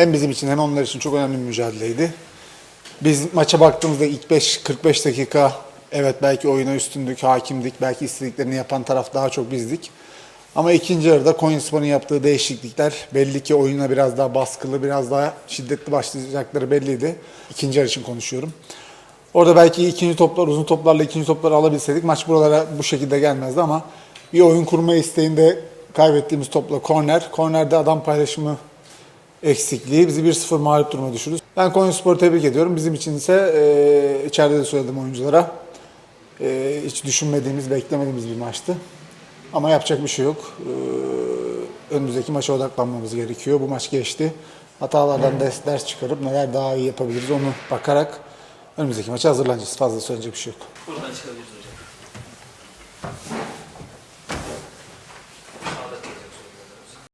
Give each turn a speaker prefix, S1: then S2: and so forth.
S1: hem bizim için hem onlar için çok önemli bir mücadeleydi. Biz maça baktığımızda ilk 5 45 dakika evet belki oyuna üstündük, hakimdik. Belki istediklerini yapan taraf daha çok bizdik. Ama ikinci yarıda Konyaspor'un yaptığı değişiklikler belli ki oyuna biraz daha baskılı, biraz daha şiddetli başlayacakları belliydi. İkinci yarı için konuşuyorum. Orada belki ikinci toplar, uzun toplarla ikinci topları alabilseydik maç buralara bu şekilde gelmezdi ama bir oyun kurma isteğinde kaybettiğimiz topla korner. Kornerde adam paylaşımı eksikliği bizi 1-0 mağlup duruma düşürür. Ben Konyaspor'u tebrik ediyorum. Bizim için ise e, içeride de söyledim oyunculara. E, hiç düşünmediğimiz, beklemediğimiz bir maçtı. Ama yapacak bir şey yok. E, önümüzdeki maça odaklanmamız gerekiyor. Bu maç geçti. Hatalardan ders, ders çıkarıp neler daha iyi yapabiliriz onu bakarak önümüzdeki maça hazırlanacağız. Fazla söyleyecek bir şey yok.
S2: Buradan çıkabiliriz hocam.